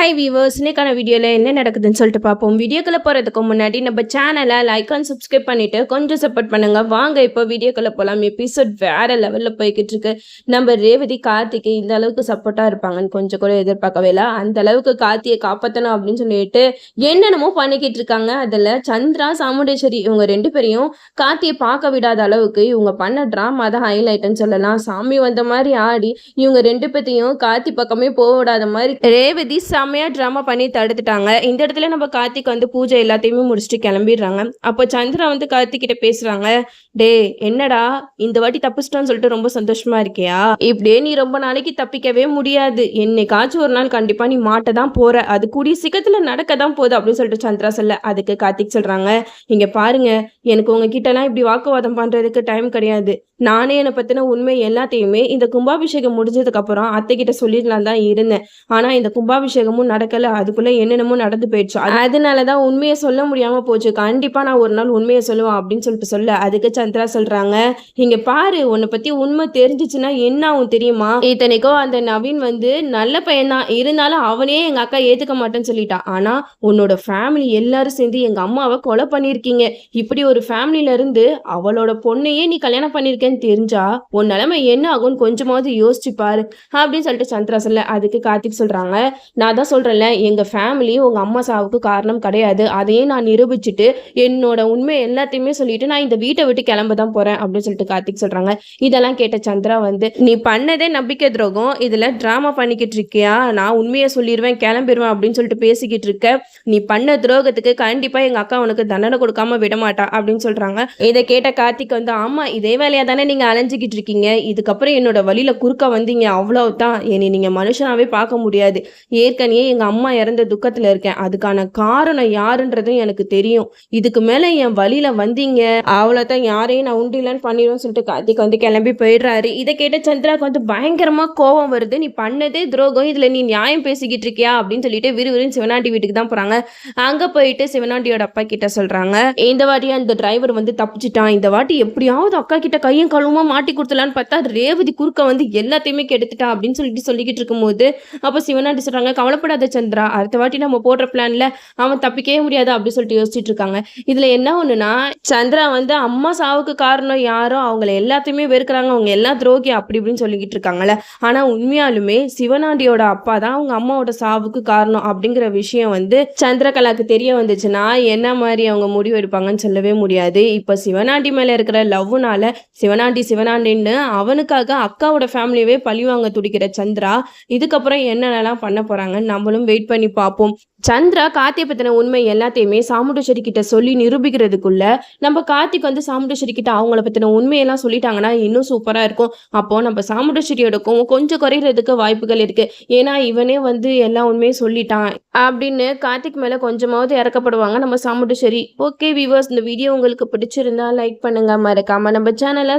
High viewers இன்னைக்கான வீடியோவில் என்ன நடக்குதுன்னு சொல்லிட்டு பார்ப்போம். வீடியோக்குள்ளே போகிறதுக்கு முன்னாடி நம்ம சேனலை லைக் அண்ட் சப்ஸ்கிரைப் பண்ணிட்டு கொஞ்சம் சப்போர்ட் பண்ணுங்கள் வாங்க இப்போ வீடியோக்குள்ளே போகலாம் எபிசோட் வேற லெவலில் போய்கிட்டு இருக்கு. நம்ம ரேவதி கார்த்திக்கு இந்த அளவுக்கு சப்போர்ட்டாக இருப்பாங்கன்னு கொஞ்சம் கூட எதிர்பார்க்கவே இல்லை. அந்த அளவுக்கு கார்த்தியை காப்பாற்றணும் அப்படின்னு சொல்லிட்டு என்னென்னமோ பண்ணிக்கிட்டு இருக்காங்க. அதில் சந்திரா சாமுண்டேஸ்வரி இவங்க ரெண்டு பேரையும் கார்த்தியை பார்க்க விடாத அளவுக்கு இவங்க பண்ண ட்ராமா தான் ஹைலைட்னு சொல்லலாம். சாமி வந்த மாதிரி ஆடி இவங்க ரெண்டு பேர்த்தையும் கார்த்தி பக்கமே போக விடாத மாதிரி ரேவதி சாமி செம்மையாக ட்ராமா பண்ணி தடுத்துட்டாங்க. இந்த இடத்துல நம்ம கார்த்திக் வந்து பூஜை எல்லாத்தையுமே முடிச்சுட்டு கிளம்பிடுறாங்க. அப்போ சந்திரா வந்து கார்த்திக் கிட்ட பேசுறாங்க டே என்னடா இந்த வாட்டி தப்பிச்சிட்டோன்னு சொல்லிட்டு ரொம்ப சந்தோஷமா இருக்கியா? இப்படியே நீ ரொம்ப நாளைக்கு தப்பிக்கவே முடியாது. என்னைக்காச்சும் ஒரு நாள் கண்டிப்பா நீ மாட்ட தான் போற. அது கூடிய சீக்கிரத்துல நடக்க தான் போகுது அப்படின்னு சொல்லிட்டு சந்திரா சொல்ல. அதுக்கு கார்த்திக் சொல்றாங்க இங்க பாருங்க எனக்கு உங்ககிட்ட எல்லாம் இப்படி வாக்குவாதம் பண்றதுக்கு டைம் கிடையாது. நானே என்னை பற்றின உண்மை எல்லாத்தையுமே இந்த கும்பாபிஷேகம் முடிஞ்சதுக்கு அப்புறம் அத்தை கிட்ட சொல்லிடலாம் தான் இருந்தேன். ஆனால் இந்த கும்பாபிஷேகமும் நடக்கல. அதுக்குள்ளே என்னென்னமோ நடந்து போயிடுச்சு. அதனால தான் உண்மையை சொல்ல முடியாமல் போச்சு. கண்டிப்பாக நான் ஒரு நாள் உண்மையை சொல்லுவேன் அப்படின்னு சொல்லிட்டு சொல்ல. அதுக்கு சந்திரா சொல்கிறாங்க இங்கே பாரு உன்னை பற்றி உண்மை தெரிஞ்சிச்சுன்னா என்ன ஆகும் தெரியுமா? இத்தனைக்கும் அந்த நவீன் வந்து நல்ல பையன்தான். இருந்தாலும் அவனே எங்கள் அக்கா ஏற்றுக்க மாட்டேன்னு சொல்லிட்டான் ஆனால் உன்னோட ஃபேமிலி எல்லாரும் சேர்ந்து எங்கள் அம்மாவை கொலை பண்ணியிருக்கீங்க. இப்படி ஒரு ஃபேமிலியில இருந்து அவளோட பொண்ணையே நீ கல்யாணம் இல்லைன்னு தெரிஞ்சா உன் நிலைமை என்ன ஆகும்னு கொஞ்சமாவது யோசிச்சு பாரு அப்படின்னு சொல்லிட்டு சந்திரா சொல்ல அதுக்கு கார்த்திக் சொல்றாங்க. நான் தான் சொல்றேன்ல எங்க ஃபேமிலி உங்க அம்மா சாவுக்கு காரணம் கிடையாது. அதையே நான் நிரூபிச்சுட்டு என்னோட உண்மை எல்லாத்தையுமே சொல்லிட்டு நான் இந்த வீட்டை விட்டு கிளம்ப தான் போறேன் அப்படின்னு சொல்லிட்டு கார்த்திக் சொல்றாங்க. இதெல்லாம் கேட்ட சந்திரா வந்து நீ பண்ணதே நம்பிக்கை துரோகம். இதுல டிராமா பண்ணிக்கிட்டு இருக்கியா? நான் உண்மையை சொல்லிடுவேன் கிளம்பிடுவேன் அப்படின்னு சொல்லிட்டு பேசிக்கிட்டு இருக்க நீ பண்ண துரோகத்துக்கு கண்டிப்பா எங்க அக்கா உனக்கு தண்டனை கொடுக்காம விட மாட்டா அப்படின்னு சொல்றாங்க. இதை கேட்ட கார்த்திக் வந்து ஆமா இதே வேலையா தானே நீங்க அலைஞ்சிக்கிட்டு இருக்கீங்க? இதுக்கப்புறம் என்னோட வழியில் குறுக்க வந்தீங்க. அவ்வளவுதான். என்னை நீங்கள் மனுஷனாகவே பார்க்க முடியாது. ஏற்கனவே எங்கள் அம்மா இறந்த துக்கத்தில் இருக்கேன். அதுக்கான காரணம் யாருன்றதும் எனக்கு தெரியும். இதுக்கு மேலே என் வழியில் வந்தீங்க. அவ்வளவுதான். யாரையும் நான் உண்டிலன்னு பண்ணிடுவேன் சொல்லிட்டு கார்த்திக் வந்து கிளம்பி போயிடுறாரு. இதை கேட்ட சந்திராக்கு வந்து பயங்கரமாக கோபம் வருது. நீ பண்ணதே துரோகம். இதில் நீ நியாயம் பேசிக்கிட்டு இருக்கியா? அப்படின்னு சொல்லிட்டு விறுவிறுன்னு சிவனாண்டி வீட்டுக்கு தான் போகிறாங்க அங்கே போயிட்டு சிவனாண்டியோட அப்பா கிட்ட சொல்கிறாங்க இந்த வாட்டி அந்த டிரைவர் வந்து தப்பிச்சிட்டான். இந்த வாட்டி எப்படியாவது அக்கா கிட்ட கையும் கழுவுமா மாட்டி கொடுத்துலான்னு பார்த்தா ரேவதி குறுக்க வந்து எல்லாத்தையுமே கெடுத்துட்டா அப்படின்னு சொல்லிட்டு சொல்லிக்கிட்டு இருக்கும்போது அப்போ சிவனாண்டி சொல்கிறாங்க கவலைப்படாத சந்திரா அடுத்த வாட்டி நம்ம போடுற பிளான்ல அவன் தப்பிக்கவே முடியாது அப்படின்னு சொல்லிட்டு யோசிச்சுட்டு இருக்காங்க. இதில் என்ன ஒன்றுனா சந்திரா வந்து அம்மா சாவுக்கு காரணம் யாரோ அவங்கள எல்லாத்தையுமே வெறுக்கிறாங்க அவங்க எல்லாம் துரோகி அப்படி இப்படின்னு சொல்லிக்கிட்டு இருக்காங்கல்ல. ஆனால் உண்மையாலுமே சிவனாண்டியோட அப்பா தான் அவங்க அம்மாவோட சாவுக்கு காரணம் அப்படிங்கிற விஷயம் வந்து சந்திரகலாக்கு தெரிய வந்துச்சுன்னா என்ன மாதிரி அவங்க முடிவு எடுப்பாங்கன்னு சொல்லவே முடியாது. இப்போ சிவனாண்டி மேலே இருக்கிற லவ்னால சிவனாண்டி சிவனாண்டின்னு அவனுக்காக அக்காவோட ஃபேமிலியவே பழிவாங்க துடிக்கிற சந்திரா இதுக்கப்புறம் என்னென்னலாம் பண்ண போறாங்கன்னு நம்மளும் வெயிட் பண்ணி பார்ப்போம். சந்திரா கார்த்தியை பத்தின உண்மை எல்லாத்தையுமே சாமுண்டேஸ்வரி கிட்ட சொல்லி நிரூபிக்கிறதுக்குள்ள நம்ம கார்த்திக் வந்து சாமுண்டேஸ்வரி கிட்ட அவங்கள பத்தின உண்மையெல்லாம் சொல்லிட்டாங்கன்னா இன்னும் சூப்பரா இருக்கும். அப்போ நம்ம சாமுண்டேஸ்வரியோடக்கும் கொஞ்சம் குறையிறதுக்கு வாய்ப்புகள் இருக்கு. ஏன்னா இவனே வந்து எல்லா உண்மையும் சொல்லிட்டான் அப்படின்னு கார்த்திக் மேல கொஞ்சமாவது இறக்கப்படுவாங்க நம்ம சாமுண்டேஸ்வரி. ஓகே வியூவர்ஸ் இந்த வீடியோ உங்களுக்கு பிடிச்சிருந்தா லைக் பண்ணுங்க. மறக்காம நம்ம சேனலை